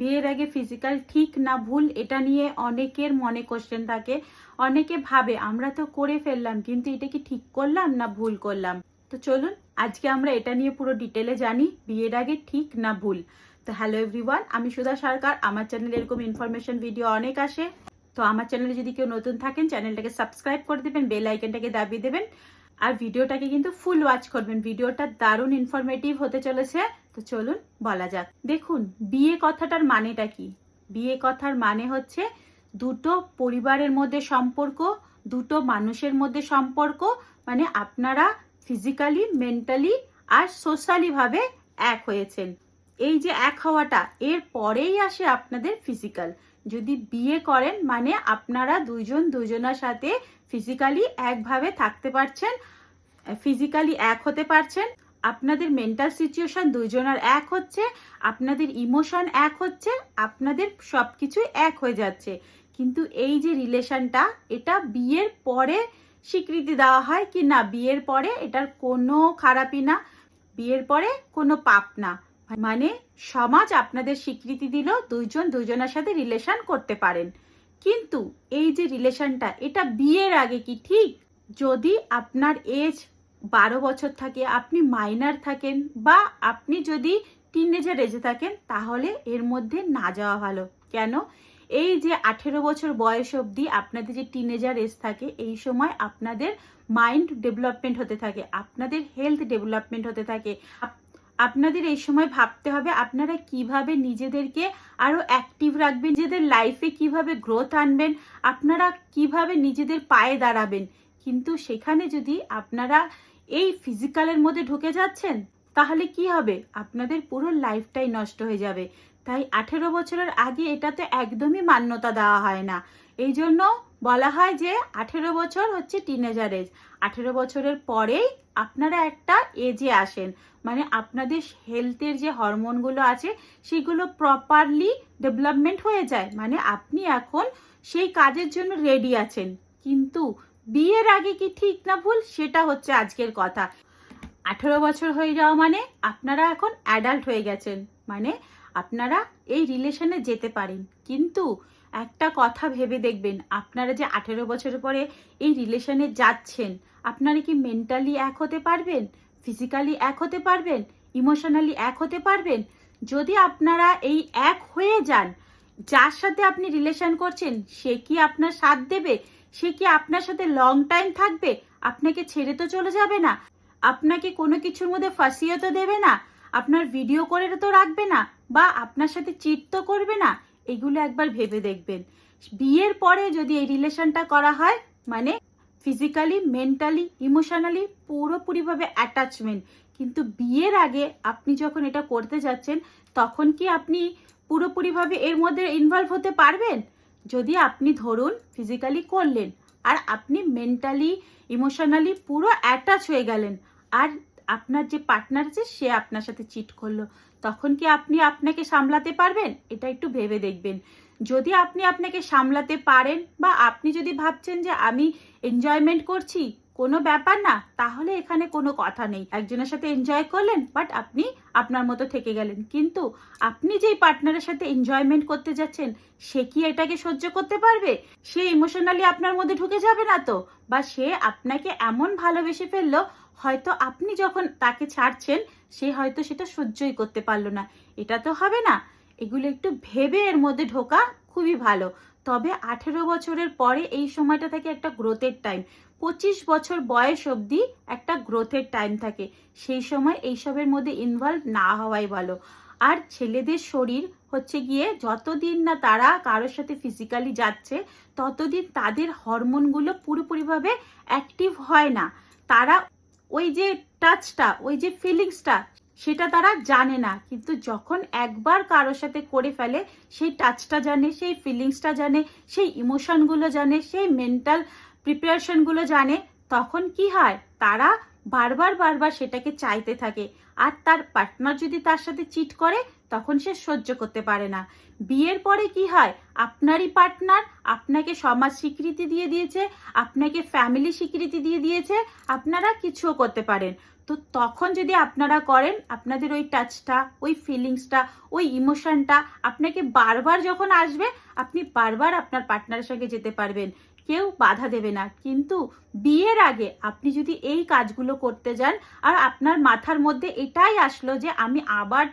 বিয়ের আগে ফিজিক্যাল ঠিক না ভুল, এটা নিয়ে অনেকের মনে কোশ্চেন থাকে। অনেকে ভাবে, আমরা তো করে ফেললাম, কিন্তু এটা কি ঠিক করলাম না ভুল করলাম? তো চলুন, আজকে আমরা এটা নিয়ে পুরো ডিটেলে জানি, বিয়ের আগে ঠিক না ভুল। তো হ্যালো এভরিওয়ান আমি সুধা সরকার। আমার চ্যানেলে এরকম ইনফরমেশন ভিডিও অনেক আসে। তো আমার চ্যানেলে যদি কেউ নতুন থাকেন চ্যানেলটাকে সাবস্ক্রাইব করে দেবেন বেল আইকনটাকে দাবিয়ে দেবেন। আর ভিডিওটাকে কিন্তু ফুল ওয়াচ করবেন। ভিডিওটা দারুণ ইনফরমেটিভ হতে চলেছে। তো চলুন বলা যাক। দেখুন, বিয়ে কথাটার মানেটা কি? বিয়ে কথার মানে হচ্ছে দুটো পরিবারের মধ্যে সম্পর্ক, দুটো মানুষের মধ্যে সম্পর্ক মানে আপনারা ফিজিক্যালি মেন্টালি আর সোশ্যালি ভাবে এক হয়েছেন। এই যে এক হওয়াটা, এর পরেই আসে আপনাদের ফিজিক্যাল যদি বিয়ে করেন মানে আপনারা দুইজন দুজনের সাথে ফিজিক্যালি একভাবে থাকতে পারছেন ফিজিক্যালি এক হতে পারছেন, আপনাদের মেন্টাল সিচুয়েশন দুইজনের এক হচ্ছে, আপনাদের ইমোশন এক হচ্ছে, আপনাদের সব কিছু এক হয়ে যাচ্ছে। কিন্তু এই যে রিলেশনটা এটা বিয়ের পরে স্বীকৃতি দেওয়া হয় কি না? বিয়ের পরে এটার কোনো খারাপই না, বিয়ের পরে কোনো পাপ না। মানে সমাজ আপনাদের স্বীকৃতি দিল, দুইজন দুইজনের সাথে রিলেশন করতে পারেন। কিন্তু এই যে রিলেশনটা এটা বিয়ের আগে কি ঠিক? যদি আপনার এজ বারো বছর থাকে, আপনি মাইনার থাকেন বা আপনি যদি টিনেজার এজে থাকেন, তাহলে এর মধ্যে না যাওয়া ভালো। কেন? এই যে আঠেরো বছর বয়স অবধি আপনাদের যে টিনেজার এজ থাকে, এই সময় আপনাদের মাইন্ড ডেভেলপমেন্ট হতে থাকে, আপনাদের হেলথ ডেভেলপমেন্ট হতে থাকে। আপনাদের এই সময় ভাবতে হবে আপনারা কীভাবে নিজেদেরকে আরও অ্যাক্টিভ রাখবেন, নিজেদের লাইফে কীভাবে গ্রোথ আনবেন, আপনারা কীভাবে নিজেদের পায়ে দাঁড়াবেন। কিন্তু সেখানে যদি আপনারা এই ফিজিক্যালের মধ্যে ঢুকে যাচ্ছেন, তাহলে কি হবে? আপনাদের পুরো লাইফটাই নষ্ট হয়ে যাবে। তাই আঠেরো বছরের আগে এটাতে একদমই মান্যতা দেওয়া হয় না। এই জন্য বলা হয় যে আঠেরো বছর হচ্ছে টিনেজার এজ আঠেরো বছরের পরেই আপনারা একটা এজে আসেন। মানে আপনাদের হেলথের যে হরমোনগুলো আছে, সেগুলো প্রপারলি ডেভেলপমেন্ট হয়ে যায়। মানে আপনি এখন সেই কাজের জন্য রেডি আছেন। কিন্তু বিয়ের আগে কি ঠিক না ভুল? সেটা হচ্ছে আজকের কথা। আঠেরো বছর হয়ে যাওয়া মানে আপনারা এখন অ্যাডাল্ট হয়ে গেছেন। মানে আপনারা এই রিলেশনে যেতে পারেন। কিন্তু একটা কথা ভেবে দেখবেন, আপনারা যে আঠেরো বছর পরে এই রিলেশনে যাচ্ছেন, আপনারা কি মেন্টালি এক হতে পারবেন? ফিজিক্যালি এক হতে পারবেন? ইমোশনালি এক হতে পারবেন? যদি আপনারা এই এক হয়ে যান, যার সাথে আপনি রিলেশন করছেন, সে কি আপনার সাথ দেবে? সে কি আপনার সাথে লং টাইম থাকবে? আপনাকে ছেড়ে তো চলে যাবে না। আপনাকে কোনো কিছুর মধ্যে ফাঁসিয়ে তো দেবে না। আপনার ভিডিও করে তো রাখবে না, বা আপনার সাথে চিট তো করবে না। এগুলো একবার ভেবে দেখবেন। বিয়ের পরে যদি এই রিলেশনটা করা হয় মানে ফিজিক্যালি মেন্টালি ইমোশনালি পুরোপুরিভাবে অ্যাটাচমেন্ট কিন্তু বিয়ের আগে আপনি যখন এটা করতে যাচ্ছেন, তখন কি আপনি পুরোপুরিভাবে এর মধ্যে ইনভলভ হতে পারবেন? যদি আপনি ধরুন ফিজিক্যালি করলেন, আর আপনি মেন্টালি ইমোশনালি পুরো অ্যাটাচ হয়ে গেলেন, আর আপনার যে পার্টনার আছে, সে আপনার সাথে চিট করল। তখন কি আপনি আপনাকে সামলাতে পারবেন? এটা একটু ভেবে দেখবেন। যদি আপনি আপনাকে সামলাতে পারেন বা আপনি যদি ভাবছেন যে আমি এনজয়মেন্ট করছি, কোনো ব্যাপার না, তাহলে এখানে কোনো কথা নেই। একজনের সাথে এনজয় করলেন বাট আপনি আপনার মতো থেকে গেলেন। কিন্তু আপনি যেই পার্টনারের সাথে এনজয়মেন্ট করতে যাচ্ছেন, সে কি এটাকে সহ্য করতে পারবে? সে ইমোশনালি আপনার মধ্যে ঢুকে যাবে না তো? বা সে আপনাকে এমন ভালোবেসে ফেলল, হয়তো আপনি যখন তাকে ছাড়ছেন সে হয়তো সেটা সহ্যই করতে পারল না। এটা তো হবে না। এগুলো একটু ভেবে এর মধ্যে ঢোকা খুবই ভালো। তবে আঠেরো বছরের পরে এই সময়টা থাকে একটা গ্রোথের টাইম পঁচিশ বছর বয়স অবধি একটা গ্রোথের টাইম থাকে। সেই সময় এইসবের মধ্যে ইনভলভ না হওয়াই ভালো। আর ছেলেদের শরীর হচ্ছে গিয়ে যতদিন না তারা কারোর সাথে ফিজিক্যালি যাচ্ছে, ততদিন তাদের হরমোনগুলো পুরোপুরিভাবে অ্যাক্টিভ হয় না। তারা ওই যে টাচটা ওই যে ফিলিংসটা সেটা তারা জানে না। কিন্তু যখন একবার কারোর সাথে করে ফেলে, সেই টাচটা জানে, সেই ফিলিংসটা জানে, সেই ইমোশনগুলো জানে, সেই মেন্টাল প্রিপারেশনগুলো জানে, তখন কি হয়? তারা বারবার বারবার সেটাকে চাইতে থাকে। আর তার পার্টনার যদি তার সাথে চিট করে তখন সে সহ্য করতে পারে না। বিয়ের পরে কি হয়? আপনারই পার্টনার আপনাকে সমাজ স্বীকৃতি দিয়ে দিয়েছে, আপনাকে ফ্যামিলি স্বীকৃতি দিয়ে দিয়েছে, আপনারা কিছুও করতে পারেন। তো তখন যদি আপনারা করেন, আপনাদের ওই টাচটা ওই ফিলিংসটা ওই ইমোশনটা আপনাকে বারবার যখন আসবে, আপনি বারবার আপনার পার্টনারের সঙ্গে যেতে পারবেন। কেউ বাধা দেবে না। কিন্তু বিয়ের আগে আপনি যদি এই কাজগুলো করতে যান, আর আপনার মাথার মধ্যে এটাই আসলো যে আমি আবার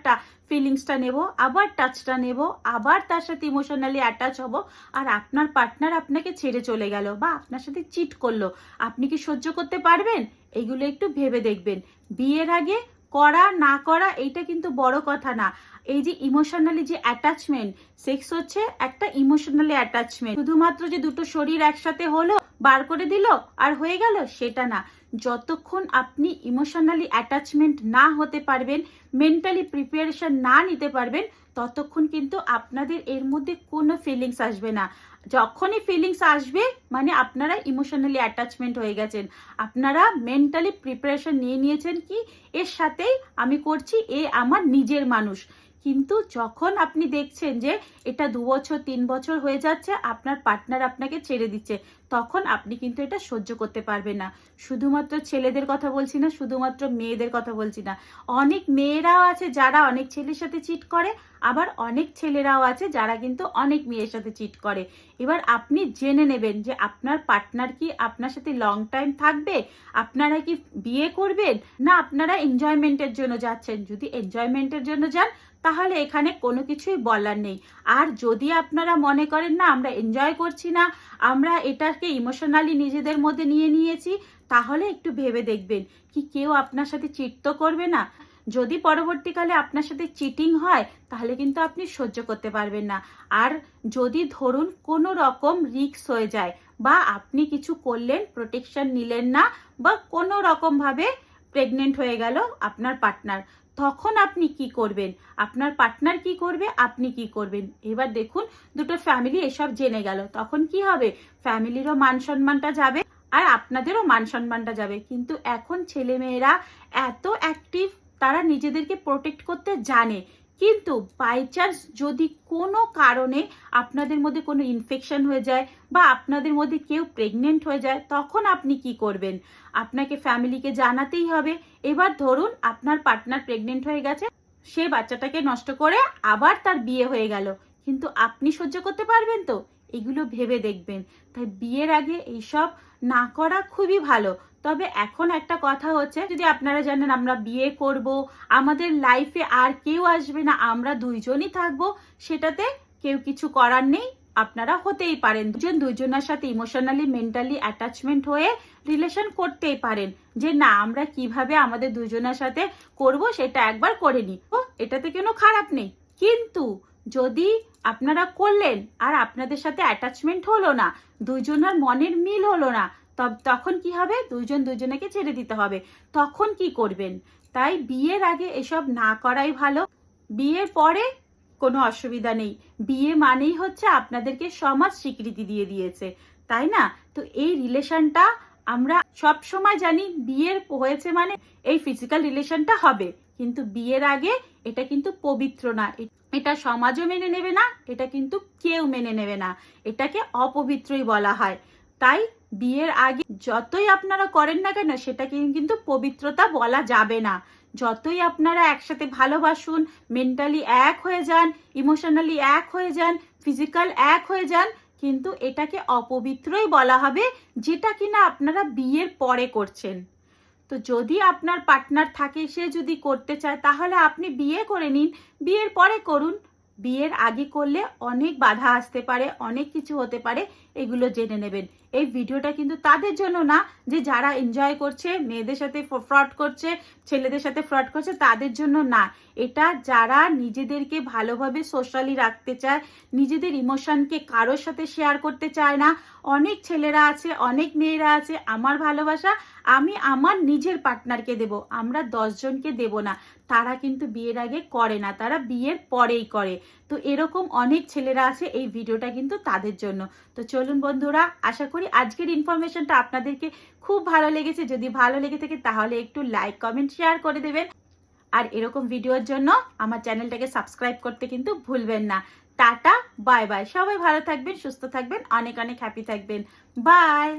ফিলিংসটা নেব, আবার টাচটা নেব, আবার তার সাথে ইমোশনালি অ্যাটাচ হব, আর আপনার পার্টনার আপনাকে ছেড়ে চলে গেল বা আপনার সাথে চিট করল। আপনি কি সহ্য করতে পারবেন? এইগুলো একটু ভেবে দেখবেন। বিয়ের আগে করা, না করা, এইটা কিন্তু বড় কথা না। এই যে ইমোশনালি যে অ্যাটাচমেন্ট সেক্স হচ্ছে একটা ইমোশনালি অ্যাটাচমেন্ট শুধুমাত্র যে দুটো শরীর একসাথে হলো, বার করে দিল, আর হয়ে গেল, সেটা না। যতক্ষণ আপনি ইমোশনালি অ্যাটাচমেন্ট না হতে পারবেন মেন্টালি প্রিপারেশন না নিতে পারবেন, ততক্ষণ কিন্তু আপনাদের এর মধ্যে কোনো ফিলিংস আসবে না। যখনই ফিলিংস আসবে মানে আপনারা ইমোশনালি অ্যাটাচমেন্ট হয়ে গেছেন। আপনারা মেন্টালি প্রিপারেশন নিয়ে নিয়েছেন কি, এর সাথেই আমি করছি, এ আমার নিজের মানুষ। কিন্তু যখন আপনি দেখছেন যে এটা দু বছর, তিন বছর হয়ে যাচ্ছে, আপনার পার্টনার আপনাকে ছেড়ে দিচ্ছে, তখন আপনি কিন্তু এটা সহ্য করতে পারবেন না। শুধুমাত্র ছেলেদের কথা বলছি না, শুধুমাত্র মেয়েদের কথা বলছি না। অনেক মেয়েরাও আছে যারা অনেক ছেলের সাথে চিট করে, আবার অনেক ছেলেরাও আছে যারা কিন্তু অনেক মেয়ের সাথে চিট করে। এবার আপনি জেনে নেবেন যে আপনার পার্টনার কি আপনার সাথে লং টাইম থাকবে? আপনারা কি বিয়ে করবেন? না, আপনারা এনজয়মেন্টের জন্য যাচ্ছেন। যদি এনজয়মেন্টের জন্য যান তাহলে এখানে কোনো কিছুই বলার নেই। আর যদি আপনারা মনে করেন, না, আমরা এনজয় করছি না, আমরা এটাকে ইমোশনালি নিজেদের মধ্যে নিয়ে নিয়েছি, তাহলে একটু ভেবে দেখবেন কি কেউ আপনার সাথে চিট তো করবে না। যদি পরবর্তীকালে আপনার সাথে চিটিং হয়, তাহলে কিন্তু আপনি সহ্য করতে পারবেন না। আর যদি ধরুন কোনো রকম রিক্স হয়ে যায় বা আপনি কিছু করলেন প্রোটেকশন নিলেন না বা কোনো রকমভাবে প্রেগনেন্ট হয়ে গেল আপনার পার্টনার তখন আপনি কি করবেন? আপনার পার্টনার কি করবে? আপনি কি করবেন? এবার দেখুন, দুটো ফ্যামিলি এসব জেনে গেল। তখন কি হবে? ফ্যামিলিরও মান সম্মানটা যাবে আর আপনাদেরও মান সম্মানটা যাবে। কিন্তু এখন ছেলে মেয়েরা এত অ্যাক্টিভ তারা নিজেদেরকে প্রোটেক্ট করতে জানে কিন্তু বাই চান্স যদি কোনো কারণে আপনাদের মধ্যে কোনো ইনফেকশন হয়ে যায় বা আপনাদের মধ্যে কেউ প্রেগনেন্ট হয়ে যায়, তখন আপনি কি করবেন? আপনাকে ফ্যামিলিকে জানাতেই হবে। এবার ধরুন আপনার পার্টনার প্রেগনেন্ট হয়ে গেছে, সে বাচ্চাটাকে নষ্ট করে আবার তার বিয়ে হয়ে গেল। কিন্তু আপনি সহ্য করতে পারবেন তো? এগুলো ভেবে দেখবেন। তাই বিয়ের আগে এইসব না করা খুবই ভালো। তবে এখন একটা কথা হচ্ছে, যদি আপনারা জানেন আমরা বিয়ে করব, আমাদের লাইফে আর কেউ আসবে না, আমরা দুইজনই থাকব, সেটাতে কেউ কিছু করার নেই, আপনারা হতেই পারেন। দুজন দুজনের সাথে ইমোশনালি মেন্টালি অ্যাটাচমেন্ট হয়ে রিলেশন করতেই পারেন। যে না, আমরা কীভাবে আমাদের দুজনের সাথে করব, সেটা একবার করে নিই ও, এটাতে কোনো খারাপ নেই। কিন্তু যদি আপনারা করলেন, আর আপনাদের সাথে অ্যাটাচমেন্ট হলো না দুজনের মনের মিল হলো না তখন কি হবে? দুজন দুজনেকে ছেড়ে দিতে হবে। তখন কি করবেন? তাই বিয়ের আগে এসব না করাই ভালো। বিয়ের পরে কোনো অসুবিধা নেই। বিয়ে মানেই হচ্ছে আপনাদেরকে সমাজ স্বীকৃতি দিয়ে দিয়েছে। তাই না? তো এই রিলেশনটা আমরা সব সময় জানি বিয়ের হয়েছে মানে এই ফিজিক্যাল রিলেশনটা হবে। কিন্তু বিয়ের আগে এটা কিন্তু পবিত্র না। এটা সমাজও মেনে নেবে না, এটা কিন্তু কেউ মেনে নেবে না। এটাকে অপবিত্রই বলা হয়। তাই বিয়ের আগে যতই আপনারা করেন না কেন, সেটাকে কিন্তু পবিত্রতা বলা যাবে না। যতই আপনারা একসাথে ভালোবাসুন মেন্টালি এক হয়ে যান ইমোশনালি এক হয়ে যান ফিজিক্যাল এক হয়ে যান, কিন্তু এটাকে অপবিত্রই বলা হবে যেটা কিনা আপনারা বিয়ের পরে করছেন। তো যদি আপনার পার্টনার থাকে, সে যদি করতে চায়, তাহলে আপনি বিয়ে করে নিন, বিয়ের পরে করুন। বিয়ের আগে করলে অনেক বাধা আসতে পারে, অনেক কিছু হতে পারে, এগুলো জেনে নেবেন। এই ভিডিওটা কিন্তু তাদের জন্য না, যে যারা এনজয় করছে, মেয়েদের সাথে ফ্রড করছে, ছেলেদের সাথে ফ্রড করছে, তাদের জন্য না। এটা যারা নিজেদেরকে ভালোভাবে সোশ্যালি রাখতে চায়, নিজেদের ইমোশনকে কারোর সাথে শেয়ার করতে চায় না। অনেক ছেলেরা আছে, অনেক মেয়েরা আছে, আমার ভালোবাসা, আমি আমার নিজের পার্টনারকে দেব, আমরা দশজনকে দেব না। তারা কিন্তু বিয়ের আগে করে না, তারা বিয়ের পরেই করে। তো এরকম অনেক ছেলেরা আছে, এই ভিডিওটা কিন্তু তাদের জন্য। তো চলুন বন্ধুরা, আশা করি আজকের ইনফরমেশনটা আপনাদেরকে খুব ভালো লেগেছে। যদি ভালো লেগে থাকে তাহলে একটু লাইক কমেন্ট শেয়ার করে দেবেন। আর এরকম ভিডিওর জন্য আমার চ্যানেলটাকে সাবস্ক্রাইব করতে কিন্তু ভুলবেন না। টাটা বাই বাই সবাই ভালো থাকবেন, সুস্থ থাকবেন, অনেক অনেক হ্যাপি থাকবেন। বাই